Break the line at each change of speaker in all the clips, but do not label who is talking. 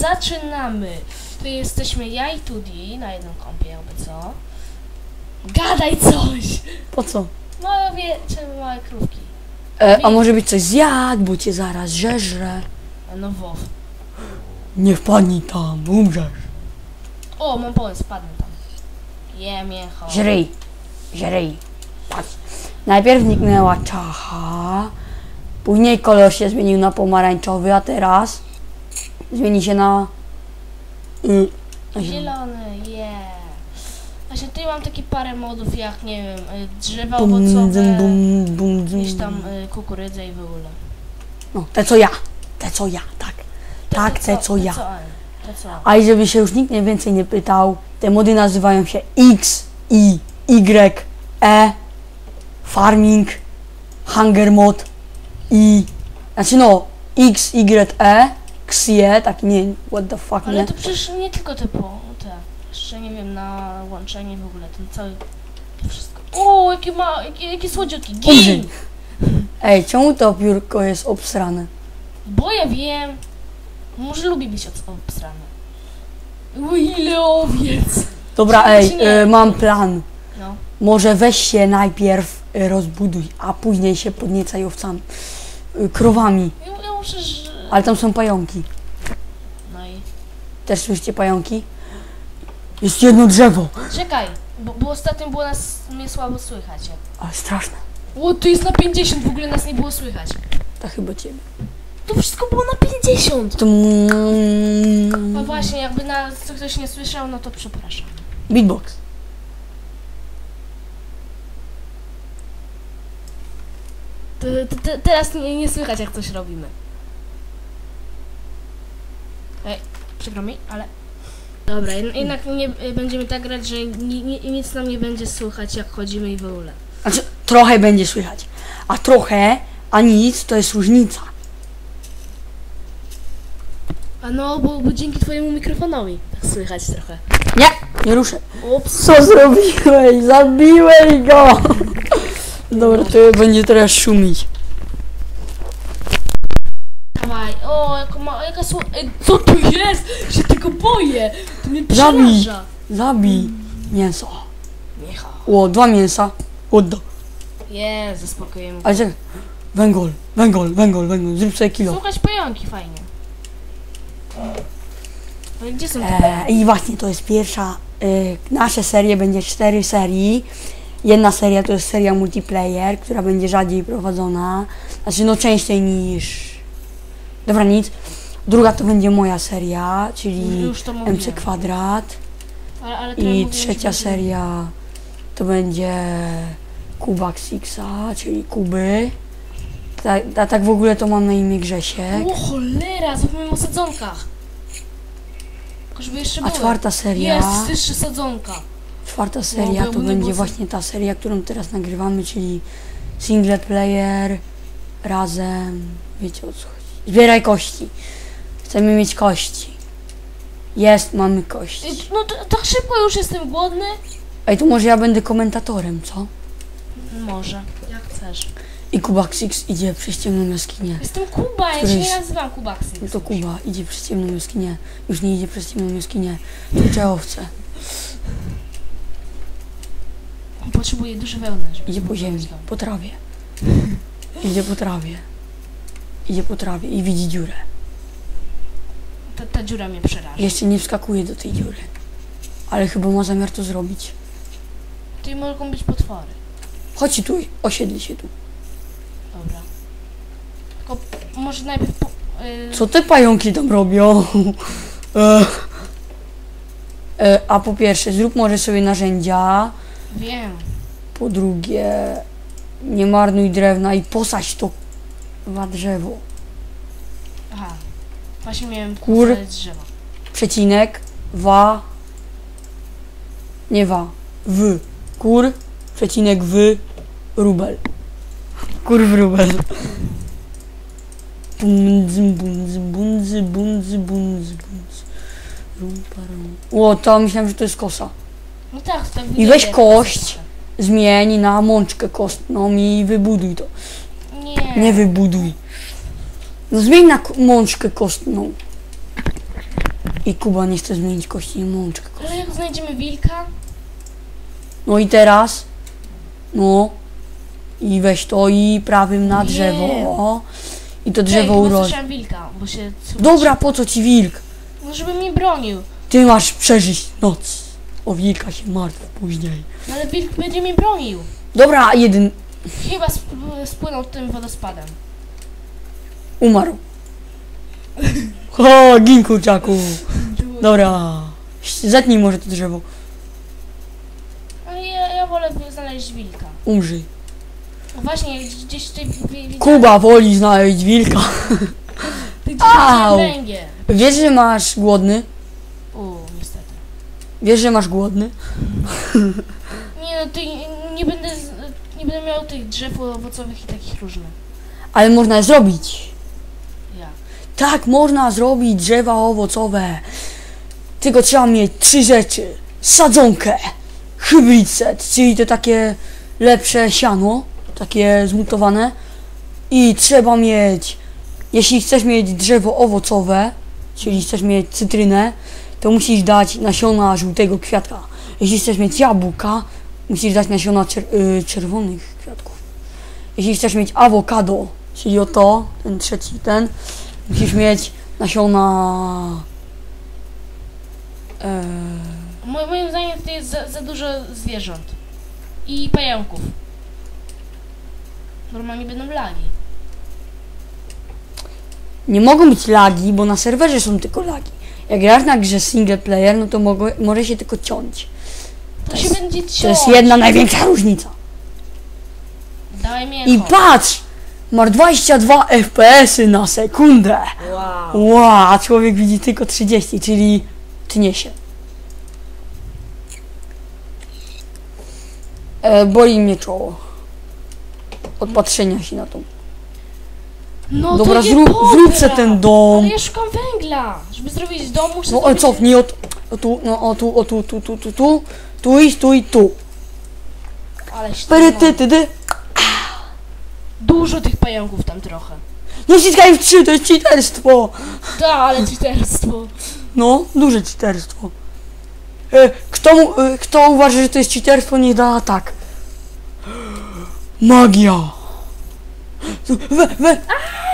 zaczynamy. Tu jesteśmy ja i Tudi na jednym kąpie, jakby co. Gadaj coś!
Po co?
No wiecie, małe krówki.
E, a może być coś zjadł, bo cię zaraz żeżre.
No wow.
Nie wpadnij tam, umrzesz.
O, mam pomysł, padnę tam. Je mięcho.
Żryj, żryj. Patrz. Najpierw zniknęła czacha, później kolor się zmienił na pomarańczowy, a teraz zmieni się na... Y, zielony.
Je. Właśnie tutaj mam takie parę modów jak, nie wiem, y, drzewa
Bum,
owocowe,
bum, bum,
jakieś tam y, kukurydzę i w ogóle.
No, te co ja, te co ja, tak. Tak, te co ja.
Te co, Ania? te co?
A i żeby się już nikt nie więcej nie pytał, te mody nazywają się X, I, Y, E, Farming, Hunger Mod, I, znaczy no, X, Y, E, Xie, taki nie, what the fuck,
Ale
nie?
to przecież nie tylko te po, te, jeszcze nie wiem, na łączenie w ogóle, ten cały, to wszystko. O, jakie ma, jakie, jakie słodziutki, gin!
Ej, czemu to piórko jest obsrane?
Bo ja wiem, może lubi być obsrany. O, ile owiec!
Dobra, ej, e, mam plan.
No,
Może weź się najpierw e, rozbuduj, a później się podniecaj owcami, e, krowami,
ja, ja muszę.
Ale tam są pająki.
No i...
Też słyszycie pająki? Jest jedno drzewo,
Czekaj, bo, bo ostatnio było nas, mnie słabo słychać.
ale straszne.
O, tu jest na 50, w ogóle nas nie było słychać.
To chyba ciebie.
To wszystko było na 50!
To
A właśnie, jakby nas ktoś nie słyszał, no to przepraszam.
beatbox.
To, to, to, teraz nie, nie słychać, jak coś robimy. Ej, przykro mi, ale... Dobra, jed- jednak nie y, będziemy tak grać, że ni, ni, nic nam nie będzie słychać, jak chodzimy i w ogóle.
Znaczy, trochę będzie słychać. A trochę, a nic, to jest różnica.
A no, bo, bo dzięki twojemu mikrofonowi tak słychać trochę.
Nie, nie ruszę.
Ups.
Co zrobiłeś? Zabiłeś go! Dobra, to będzie teraz szumić.
Dawaj, o, jaka, ma, jaka sło... Ej, co to jest? Się tego boję! To mnie
Zabij.
przeraża.
Zabij mięso.
Micha.
O, dwa mięsa. Odda.
Jezu, spokojnie.
Ale czekaj. Węgol, węgol, węgol, węgol. Zrób sobie kilo.
Słuchać pająki fajnie. Ale gdzie są te
E, I właśnie to jest pierwsza. E, nasze serie będzie cztery serii. Jedna seria to jest seria multiplayer, która będzie rzadziej prowadzona. Znaczy no częściej niż. Dobra, nic. Druga to będzie moja seria, czyli
Już to mówiłem.
MC Kwadrat.
Ale, ale
I
mówiłem,
trzecia seria to będzie Kuba Xixa, czyli Kuby. Tak, a tak w ogóle to mam na imię Grzesiek.
O cholera, zapomniałem o sadzonkach. Tylko żeby jeszcze
A
były.
czwarta seria.
Jest, jeszcze sadzonka.
Czwarta
bo
seria to będzie właśnie ta seria, którą teraz nagrywamy, czyli single player razem. Wiecie o co chodzi. Zbieraj kości. Chcemy mieć kości. Jest, mamy kości.
No to, tak szybko już jestem głodny?
Ej, to może ja będę komentatorem, co?
Może, jak chcesz.
I Kuba Six idzie przez ciemną jaskinię.
Jestem Kuba, ja się nie nazywam Kubaksy.
No to Kuba idzie przez ciemną jaskinię. Już nie idzie przez ciemną jaskinię. Tucze owce.
Potrzebuję dużo wełny, żeby
Idzie po ziemi, po trawie. Idzie po trawie. Idzie po trawie i widzi dziurę.
Ta, ta dziura mnie przeraża.
Jeszcze nie wskakuje do tej dziury. Ale chyba ma zamiar to zrobić.
Tutaj mogą być potwory.
Chodź tu, osiedli się tu.
Dobra. Tylko może najpierw... Po, y,
Co te pająki tam robią? e, e, a po pierwsze, zrób może sobie narzędzia.
Wiem.
Po drugie, nie marnuj drewna i posadź to wa drzewo.
Aha. Właśnie miałem
Kur-
drzewo.
Przecinek, wa, nie wa, w, kur, przecinek w, rubel. Kur w rubel. Bundzy, bundzy, bundzy, bundzy, bundzy, bundzy. Rumpa, rum. O, to myślałem, że to jest kosa.
No tak, tak
I weź kość. Zmień na mączkę kostną i wybuduj to.
Nie.
Wybuduj. No zmień na mączkę kostną. I Kuba nie chce zmienić kości mączkę.
Ale jak znajdziemy wilka?
No i teraz, no, i weź to i prawym na drzewo, o, i to
Ej,
drzewo
chyba
urośnie.
wilka, bo się...
Dobra, po co ci wilk?
No żeby mnie bronił.
Ty masz przeżyć noc. O wilka się martw później.
No ale wilk będzie mnie bronił.
Dobra, jeden
Chyba sp spłynął tym wodospadem.
umarł. O, gin kurczaku. Dobra, zetnij może to drzewo.
Ale ja, ja wolę znaleźć wilka.
Umrzyj.
No właśnie, gdzieś tutaj.
Kuba woli znaleźć wilka.
Gdzieś
Au. Wiesz, że masz głodny?
U, niestety.
Wiesz, że masz głodny?
Nie no, ty, nie będę, z- tych drzew owocowych i takich różnych.
Ale można zrobić.
Ja.
Tak, można zrobić drzewa owocowe. Tylko trzeba mieć trzy rzeczy. Sadzonkę, hybrid set, czyli to takie lepsze siano, takie zmutowane. I trzeba mieć, jeśli chcesz mieć drzewo owocowe, czyli chcesz mieć cytrynę, to musisz dać nasiona żółtego kwiatka. Jeśli chcesz mieć jabłka, musisz dać nasiona czer- y, czerwonych. Jeśli chcesz mieć awokado, czyli oto, ten trzeci, ten, musisz mieć nasiona... E,
Mo- moim zdaniem tutaj jest za, za dużo zwierząt. I pająków. Normalnie będą lagi.
nie mogą być lagi, bo na serwerze są tylko lagi. Jak grasz na grze single player, no to mogło, może się tylko ciąć.
To, się będzie ciąć.
To jest jedna największa różnica.
Dawaj mięcho.
I patrz! Masz 22 FPS-y na sekundę.
Wow.
Wow, a człowiek widzi tylko 30, czyli tnie się. E, boli mnie czoło. Od patrzenia się na to.
No
Dobra,
to nie
zrób,
dobra.
zrób se ten dom.
Ale ja szukam węgla. Żeby zrobić dom, muszę
No ale
zrobić...
cofnij o, tu- o tu, no o tu, o tu, tu, tu, tu, tu, tu i tu i tu.
Ale się
Pery, ty, ty, ty.
Dużo tych pająków tam trochę.
Nie ściskaj w trzy, to jest cheaterstwo.
Tak, ale cheaterstwo.
No, duże cheaterstwo. E, kto, mu- e, kto uważa, że to jest cheaterstwo, niech da tak. Magia. We, we.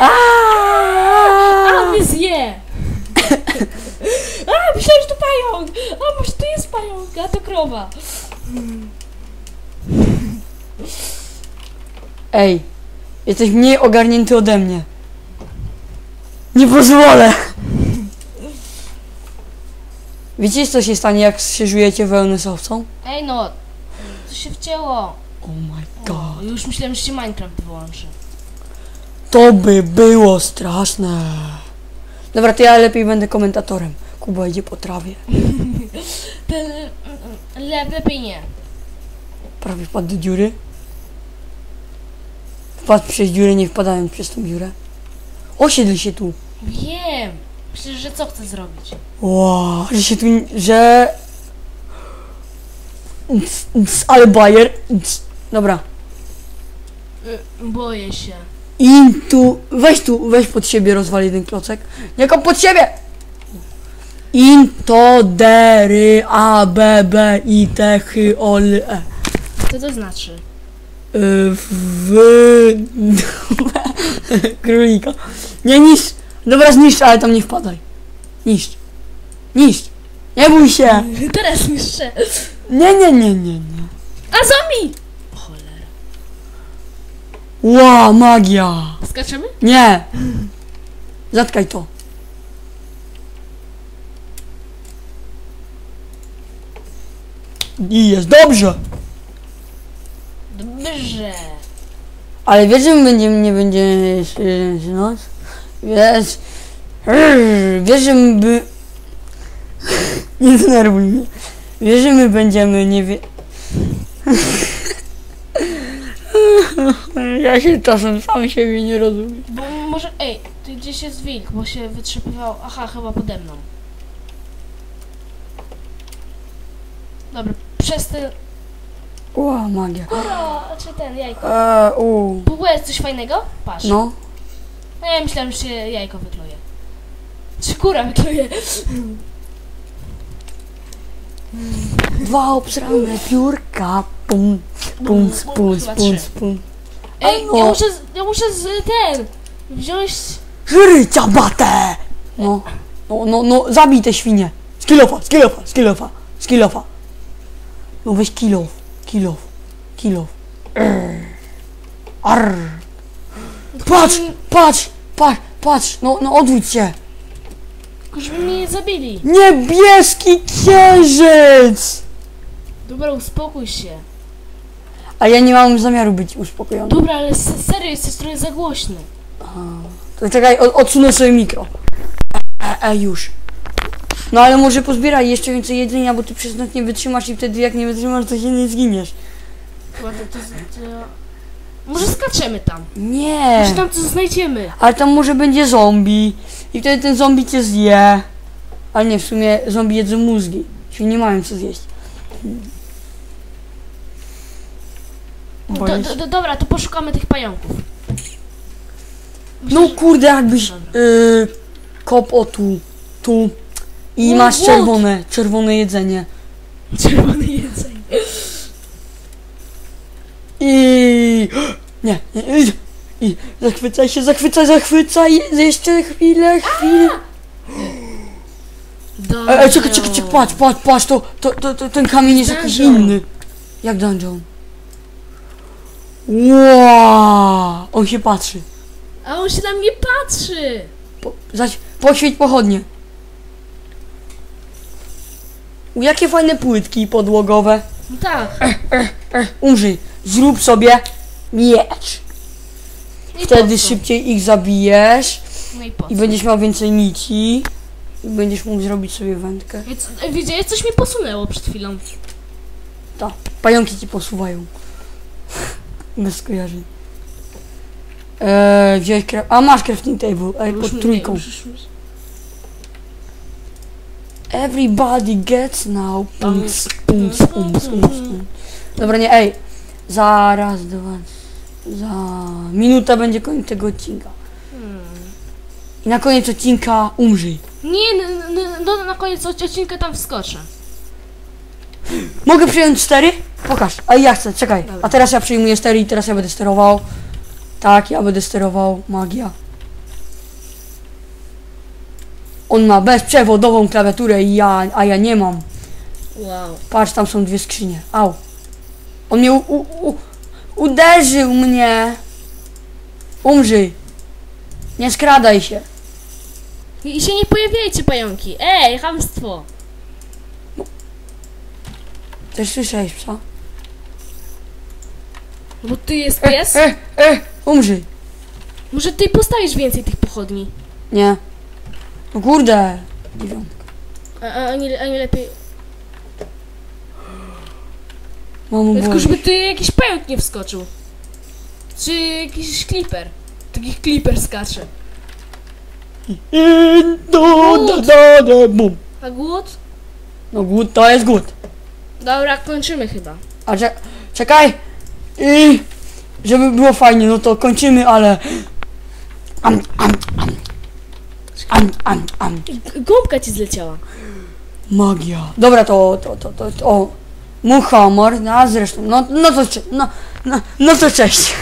A
Aaaa!
mnie zje! A, myślałem, że to pająk! A, może to jest pająk, a to krowa.
Ej, jesteś mniej ogarnięty ode mnie. Nie pozwolę. Wiecie, co się stanie, jak się żujecie wellnessowcą?
Ej no, to się wcięło.
Oh my
O,
god.
już myślałem, że się Minecraft wyłączy.
To by było straszne. Dobra, to ja lepiej będę komentatorem. Kuba idzie po trawie.
Ten, le, lepiej nie.
Prawie wpadł do dziury. Wpadł przez dziurę, nie wpadałem przez tą dziurę. Osiedl się tu.
Wiem. Myślę, że co chcę zrobić?
Wow, że się tu, że... Cs, cs, Ale bajer. Dobra.
Y, Boję się.
Intu, weź tu, weź pod siebie, rozwal jeden klocek. Nie kop pod siebie! Into, dery, a, b, b, i, t, ch, o, l, e.
Co to znaczy?
W... Królika. Nie niszcz. Dobra, zniszcz, ale tam nie wpadaj. Niszcz. Niszcz. Nie bój się.
Teraz niszczę.
Nie, nie, nie, nie, nie.
A zombie! Cholera.
Ła, magia.
Skaczemy?
Nie. Zatkaj to. I jest dobrze.
Dobrze.
Ale wiesz, że my będziemy, nie będziemy jeszcze noc? Wiesz, wiesz, że my by... Nie denerwuj mnie. Wiesz, że my będziemy, nie wie... Ja się czasem sam siebie nie rozumiem.
Bo może... Ej, tu gdzieś jest wilk, bo się wytrzepywał... Aha, chyba pode mną. Dobra, przez ten...
Ła, magia.
Kuro, czy ten jajko.
Eee, u.
Było jest coś fajnego? Patrz.
No,
No ja myślałem, że się jajko wykluje. Czy kura wykluje?
Dwa obsrane piórka. Pum, pum, pum, pum,
trzy.
pum.
Ej,
no.
ja muszę, z- ja muszę z ten wziąć...
Życia batę! No, no, no, no, zabij te świnie. Skilofa, skilofa, skilofa, skilofa. No weź kilof, kilof, kilof. Arr. Patrz, patrz, patrz, patrz, no, no odwróć się.
Żeby mnie nie zabili.
Niebieski księżyc!
Dobra, uspokój się.
A ja nie mam zamiaru być uspokojony.
Dobra, ale se- serio, jesteś trochę za głośny.
To czekaj, od, odsunę sobie mikro. E, e, już. No ale może pozbieraj jeszcze więcej jedzenia, bo ty przez noc nie wytrzymasz i wtedy jak nie wytrzymasz, to się nie zginiesz.
To. Może skaczemy tam.
Nie.
Może tam coś znajdziemy.
Ale tam może będzie zombie i wtedy ten zombie cię zje. Ale nie, w sumie zombie jedzą mózgi. Czyli nie mają co zjeść.
Do,
Boję
do, dobra, to poszukamy tych pająków.
No kurde, jakbyś y, kop o tu, tu i
No,
masz czerwone, czerwone jedzenie.
Czerwone jedzenie.
I nie, nie, i, i zachwycaj się, zachwycaj, zachwycaj, jeszcze chwilę, chwilę.
Dobra.
E, e, czekaj, czekaj, czekaj, patrz, patrz, patrz, to, to, to, to ten kamień jest jakiś
Dungeon.
inny. Jak dungeon? Wow, on się patrzy.
A on się na mnie patrzy.
Po, zaś, poświeć pochodnie. U, jakie fajne płytki podłogowe.
No tak.
Umrzyj, zrób sobie miecz.
I
Wtedy
po co?
szybciej ich zabijesz
No i po
i
co?
będziesz miał więcej nici. I będziesz mógł zrobić sobie wędkę.
Co- ej, Widziałeś, coś mi posunęło przed chwilą.
To, pająki ci posuwają. Bez skojarzeń. Eee, wziąłeś krew... A masz crafting table, ej, pod
mi-
trójką. Everybody gets now. Pumps, pumps, pumps, pumps. Dobra, nie, ej. Zaraz, dwa, za minutę będzie koniec tego odcinka.
Hmm.
I na koniec odcinka umrzyj.
Nie, n- n- no, na koniec odcinka tam wskoczę.
Mogę przyjąć cztery? Pokaż. A ja chcę, czekaj.
Dobra.
A teraz ja przyjmuję stery i teraz ja będę sterował. Tak, ja będę sterował. Magia. On ma bezprzewodową klawiaturę i ja, a ja nie mam.
Wow.
Patrz, tam są dwie skrzynie. Au. On mnie u, u, u, uderzył mnie. Umrzyj. Nie skradaj się.
I, się nie pojawiajcie, pająki. Ej, hamstwo.
Też słyszałeś psa?
Bo ty jest pies.
E, e, umrzyj.
Może ty postawisz więcej tych pochodni.
Nie. No kurde. Dziewiątka.
A, a, a, nie, a nie lepiej...
Mam
Tylko
boli.
żeby ty jakiś pająk nie wskoczył. Czy jakiś kliper. Taki kliper skacze.
I do, do, do, do, bum.
A głód?
No głód to jest głód.
Dobra, kończymy chyba.
A cze czekaj. I żeby było fajnie, no to kończymy, ale... Am, am, am. Am, am.
G- Gąbka ci zleciała.
Magia. Dobra, to, to, to, to, to o. Muchomor, no a zresztą, no, no to, no, no, no to cześć.